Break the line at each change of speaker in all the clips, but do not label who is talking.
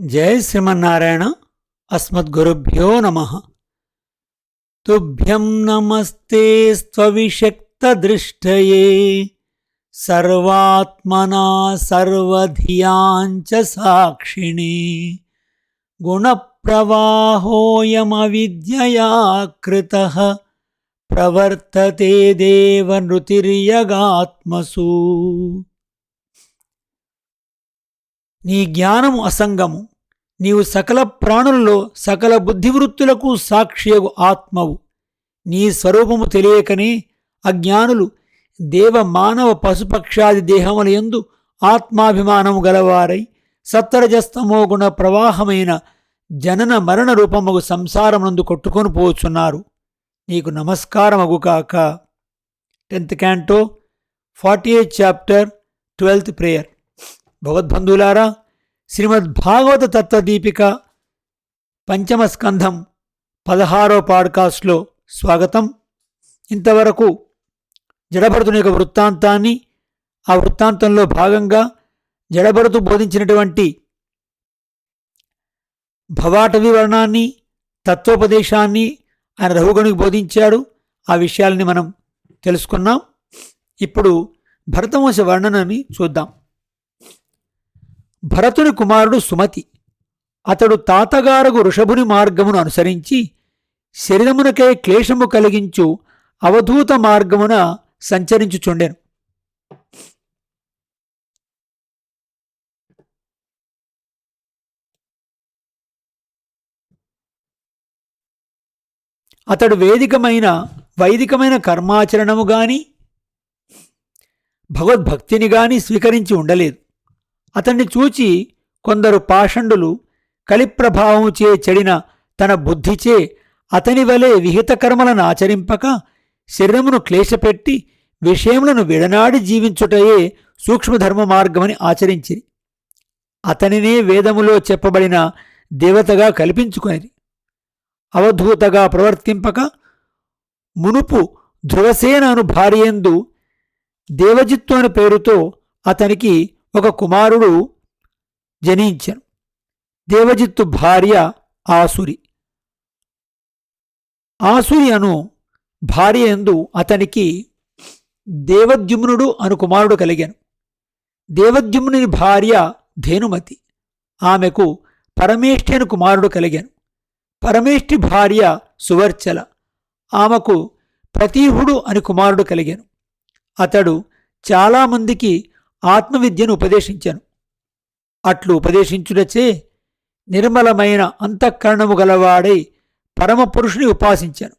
జయ శ్రీమన్నారాయణ అస్మద్గురుభ్యో నమ. తుభ్యం నమస్తే స్త్వవిషక్తదృష్టయే సర్వాత్మనా సర్వధియాంచ సాక్షిణి. గుణప్రవాహోయమవిద్యయా కృత ప్రవర్తతే దేవనృతిర్యగాత్మసు నీ జ్ఞానము అసంగము. నీవు సకల ప్రాణులలో సకల బుద్ధివృత్తులకు సాక్షియగు ఆత్మవు. నీ స్వరూపము తెలియకనే అజ్ఞానులు దేవ మానవ పశుపక్షాది దేహముల యందు ఆత్మాభిమానము గలవారై సత్తరజస్తమో గుణ ప్రవాహమైన జనన మరణ రూపముగు సంసారమునందు కొట్టుకొని పోచున్నారు. నీకు నమస్కారమగుకాక tenth canto forty eighth chapter twelfth prayer. భగవద్బంధువులారా Srimad Bhagavata Tattvadeepika పంచమ స్కంధం పదహారో పాడ్కాస్ట్లో స్వాగతం. ఇంతవరకు జడభరతుని యొక్క వృత్తాంతాన్ని ఆ వృత్తాంతంలో భాగంగా జడభరతు బోధించినటువంటి భవాటవి వర్ణాన్ని తత్వోపదేశాన్ని ఆయన రఘుగణికి బోధించాడు. ఆ విషయాల్ని మనం తెలుసుకున్నాం. ఇప్పుడు భరతవంశ వర్ణనని చూద్దాం. భరతుని కుమారుడు సుమతి. అతడు తాతగారగు ఋషభుని మార్గమును అనుసరించి శరీరమునకే క్లేశము కలిగించు అవధూత మార్గమున సంచరించుచుండెను. అతడు వేదికమైన వైదికమైన కర్మాచరణము గాని భగవద్భక్తిని గాని స్వీకరించి ఉండలేదు. అతన్ని చూచి కొందరు పాషండులు కలిప్రభావముచే చెడిన తన బుద్ధిచే అతని వలె విహిత కర్మలను ఆచరింపక శరీరమును క్లేశపెట్టి విషయములను విడనాడి జీవించుటయే సూక్ష్మధర్మ మార్గమని ఆచరించిరి. అతనినే వేదములో చెప్పబడిన దేవతగా కల్పించుకొని అవధూతగా ప్రవర్తింపక మునుపు ధ్రువసేన అను భార్యందు దేవజిత్తు అను పేరుతో అతనికి ఒక కుమారుడు జనించను. దేవజిత్తు భార్య ఆసురి. ఆసురి అను భార్య ఎందు అతనికి దేవద్యుమ్నుడు అను కుమారుడు కలిగాను. దేవద్యుమ్నుని భార్య ధేనుమతి. ఆమెకు పరమేష్ఠి అను కుమారుడు కలిగాను. పరమేష్ఠి భార్య సువర్చల. ఆమెకు ప్రతీహుడు అని కుమారుడు కలిగాను. అతడు చాలామందికి ఆత్మవిద్యను ఉపదేశించాను. అట్లు ఉపదేశించుటచే నిర్మలమైన అంతఃకరణము గలవాడై పరమపురుషుని ఉపాసించాను.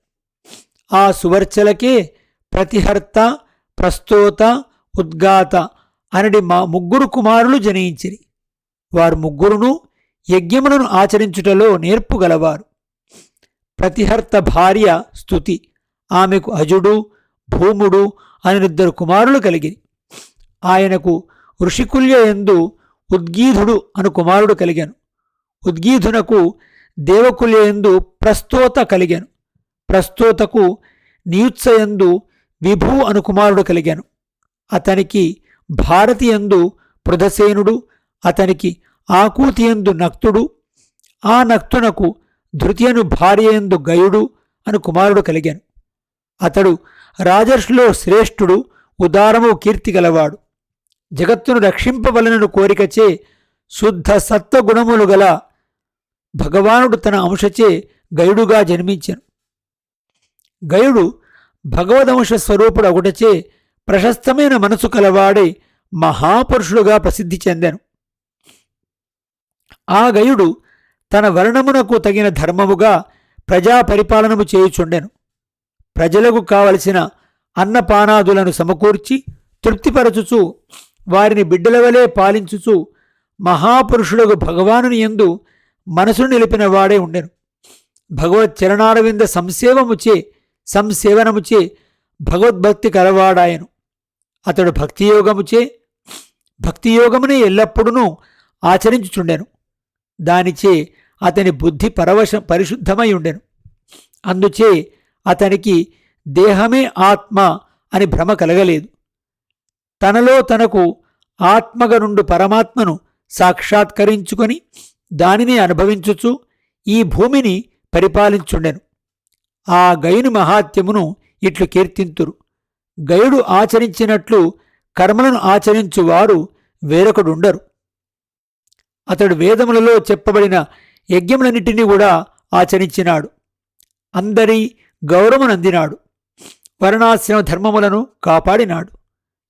ఆ సువర్చలకే ప్రతిహర్త ప్రస్తోత ఉద్గాత అనడి మా ముగ్గురు కుమారులు జనయించిరి వారు ముగ్గురును యజ్ఞములను ఆచరించుటలో నేర్పుగలవారు ప్రతిహర్త భార్య స్థుతి ఆమెకు అజుడు భూముడు అనిద్దరు కుమారులు కలిగిరి. ఆయనకు ఋషికుల్య ఎందు ఉద్గీధుడు అను కుమారుడు కలిగాను. ఉద్గీధునకు దేవకుల్య ఎందు ప్రస్తోత కలిగాను. ప్రస్తోతకు నియుత్సయందు విభూ అను కుమారుడు కలిగాను. అతనికి భారతి ఎందు పృథసేనుడు అతనికి ఆకూతి ఎందు నక్తుడు ఆ నక్తునకు ధృతియను భార్య ఎందు గయుడు అను కుమారుడు కలిగాను. అతడు రాజర్షులో శ్రేష్ఠుడు ఉదారము కీర్తి గలవాడు. జగత్తును రక్షింపవలనను కోరికచే శుద్ధ సత్వగుణములు గల భగవానుడు తన అంశచే గయుడుగా జన్మించాను. గయుడు భగవదంశ స్వరూపుడు ఒకటచే ప్రశస్తమైన మనసు కలవాడే మహాపురుషుడుగా ప్రసిద్ధి చెందాను. ఆ గయుడు తన వర్ణమునకు తగిన ధర్మముగా ప్రజా పరిపాలనము చేయుచుండెను. ప్రజలకు కావలసిన అన్నపానాదులను సమకూర్చి తృప్తిపరచుచు వారిని బిడ్డల వలె పాలించుచు మహాపురుషులకు భగవానుని ఎందు మనసును నిలిపిన వాడే ఉండెను. భగవత్ చరణారవింద సంసేవముచే సంసేవనముచే భగవద్భక్తి కలవాడాయను. అతడు భక్తియోగముచే భక్తియోగమునే ఎల్లప్పుడూ ఆచరించుచుండెను. దానిచే అతని బుద్ధి పరవశ పరిశుద్ధమై ఉండెను. అందుచే అతనికి దేహమే ఆత్మ అని భ్రమ కలగలేదు. తనలో తనకు ఆత్మగనుండు పరమాత్మను సాక్షాత్కరించుకొని దానిని అనుభవించుచు ఈ భూమిని పరిపాలించుండెను. ఆ గయుని మహాత్యమును ఇట్లు కీర్తింతురు. గయుడు ఆచరించినట్లు కర్మలను ఆచరించువారు వేరొకడుండరు. అతడు వేదములలో చెప్పబడిన యజ్ఞములన్నిటినీ కూడా ఆచరించినాడు. అందరి గౌరవనందినాడు వర్ణాశ్రమ ధర్మములను కాపాడినాడు.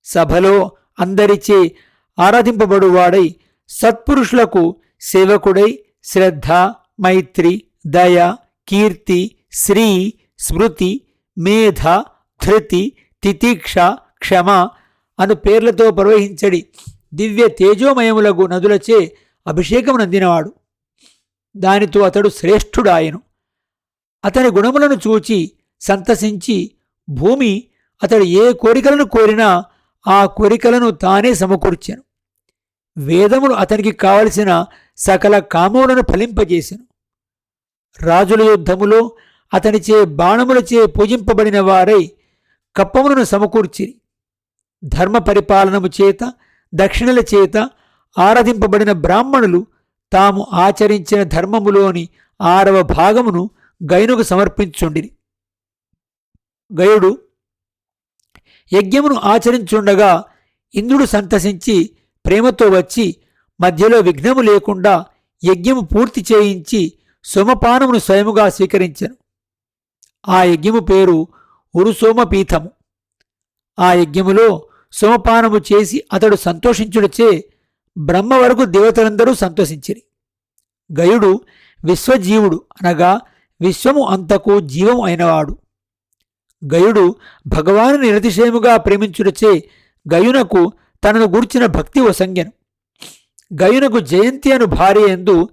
సభలో అందరిచే ఆరాధింపబడువాడై సత్పురుషులకు సేవకుడై శ్రద్ధ మైత్రి దయ కీర్తి శ్రీ స్మృతి మేధ ధృతి తితీక్ష క్షమ అను పేర్లతో ప్రవహించడి దివ్య తేజోమయములగు నదులచే అభిషేకం అందినవాడు దానితో అతడు శ్రేష్ఠుడాయను. అతని గుణములను చూచి సంతసించి భూమి అతడు ఏ కోరికలను కోరినా ఆ కోరికలను తానే సమకూర్చాను. వేదములు అతనికి కావలసిన సకల కామములను ఫలింపజేసెను. రాజుల యుద్ధములో అతనిచే బాణములచే పూజింపబడిన వారై కప్పములను సమకూర్చిరి. ధర్మ పరిపాలనము చేత దక్షిణల చేత ఆరాధింపబడిన బ్రాహ్మణులు తాము ఆచరించిన ధర్మములోని ఆరవ భాగమును గైనుకు సమర్పించుండిరి. గయుడు యజ్ఞమును ఆచరించుండగా ఇంద్రుడు సంతసించి ప్రేమతో వచ్చి మధ్యలో విఘ్నము లేకుండా యజ్ఞము పూర్తి చేయించి సోమపానమును స్వయముగా స్వీకరించెను. ఆ యజ్ఞము పేరు ఉరుసోమపీఠము. ఆ యజ్ఞములో సోమపానము చేసి అతడు సంతోషించుడచే బ్రహ్మ వరకు దేవతలందరూ సంతోషించిరి. గయుడు విశ్వజీవుడు అనగా విశ్వము అంతకు జీవము అయినవాడు. గయుడు భగవాను నిరతిశయముగా ప్రేమించుడచే గయునకు తనను గూర్చిన భక్తి వసంగెను గయునకు జయంతి అను భార్య ఎందు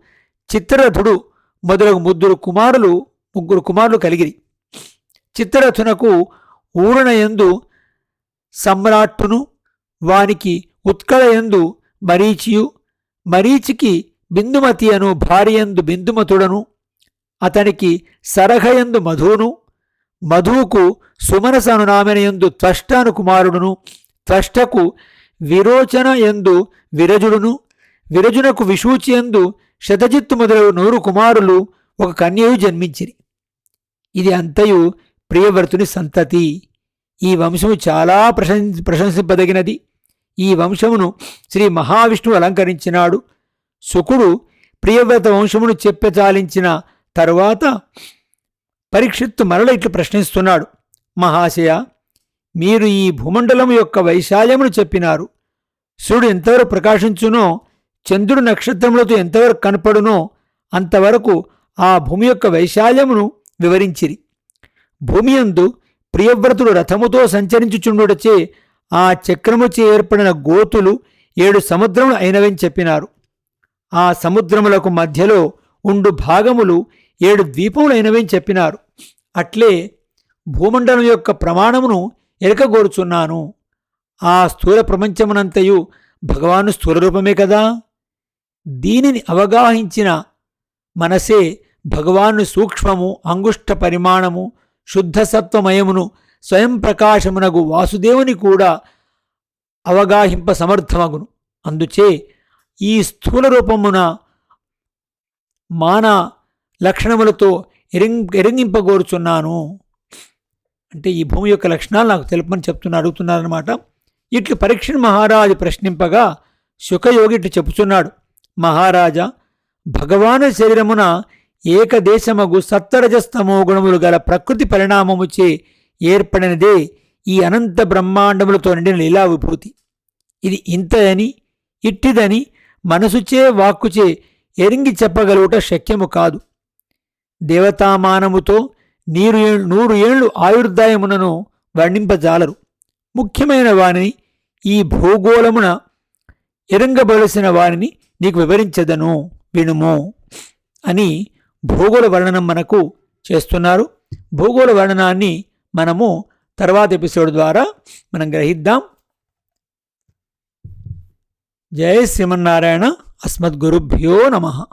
చిత్రరథుడు మొదలగు ముగ్గురు కుమారులు ముగ్గురు కుమారులు కలిగిరి. చిత్రరథునకు ఊరణ సమ్రాట్టును వానికి ఉత్కళయందు మరీచియు మరీచికి బిందుమతి అను భార్యందు బిందుమతుడను అతనికి సరఘయందు మధును మధువుకు సుమనస అనునామెనయందు త్వష్టాను కుమారుడును త్వష్టకు విరోచన ఎందు విరజుడును విరజునకు విషూచి ఎందు శతజిత్తు మొదలగు నూరు కుమారులు ఒక కన్యయు జన్మించిరి. ఇది అంతయు ప్రియవ్రతుని సంతతి. ఈ వంశము చాలా ప్రశంసి ప్రశంసింపదగినది. ఈ వంశమును శ్రీ మహావిష్ణువు అలంకరించినాడు. శుకుడు ప్రియవ్రత వంశమును చెప్పచాలించిన తరువాత పరీక్షిత్తు మరల ఇట్లు ప్రశ్నిస్తున్నాడు. మహాశయ మీరు ఈ భూమండలం యొక్క వైశాల్యమును చెప్పినారు. సూర్యుడు ఎంతవరకు ప్రకాశించునో చంద్రుడు నక్షత్రములతో ఎంతవరకు కనపడునో అంతవరకు ఆ భూమి యొక్క వైశాల్యమును వివరించిరి. భూమి యందు ప్రియవ్రతుడు రథముతో సంచరించుచుండుటచే ఆ చక్రముచే ఏర్పడిన గోతులు ఏడు సముద్రములు అయినవని చెప్పినారు. ఆ సముద్రములకు మధ్యలో ఉండు భాగములు ఏడు ద్వీపములైనవి చెప్పినారు. అట్లే భూమండలం యొక్క ప్రమాణమును ఎరకగోరుచున్నాను ఆ స్థూల ప్రపంచమునంతయు భగవాను స్థూల రూపమే కదా? దీనిని అవగాహించిన మనసే భగవాను సూక్ష్మము అంగుష్ట పరిమాణము శుద్ధ సత్వమయమును స్వయం ప్రకాశమునగు వాసుదేవుని కూడా అవగాహింప సమర్థమగును. అందుచే ఈ స్థూల రూపమున మాన లక్షణములతో ఎరింగ్ ఎరింగింపగోరుచున్నాను. అంటే ఈ భూమి యొక్క లక్షణాలు నాకు తెలుపమని చెప్తున్నా అడుగుతున్నారనమాట ఇట్లు పరీక్షణ మహారాజు ప్రశ్నింపగా శుకయోగి ఇట్లు చెప్పుచున్నాడు మహారాజా భగవాను శరీరమున ఏకదేశమగు సత్తరజస్తమో గుణములు గల ప్రకృతి పరిణామముచే ఏర్పడినదే ఈ అనంత బ్రహ్మాండములతో నిండిన లీలా విభూతి ఇది ఇంతదని ఇట్టిదని మనసుచే వాక్కుచే ఎరింగి చెప్పగలుగుట శక్యము కాదు. దేవతామానముతో నీరు నూరు ఏళ్ళు ఆయుర్దాయమునను వర్ణింపజాలరు. ముఖ్యమైన వాణిని ఈ భూగోళమున ఎరంగబలసిన వారిని నీకు వివరించదను వినుము అని భూగోళ వర్ణనం మనకు చేస్తున్నారు. భూగోళ వర్ణనాన్ని మనము తర్వాత ఎపిసోడ్ ద్వారా మనం గ్రహిద్దాం. జయ శ్రీమన్నారాయణ అస్మద్గురుభ్యో నమ.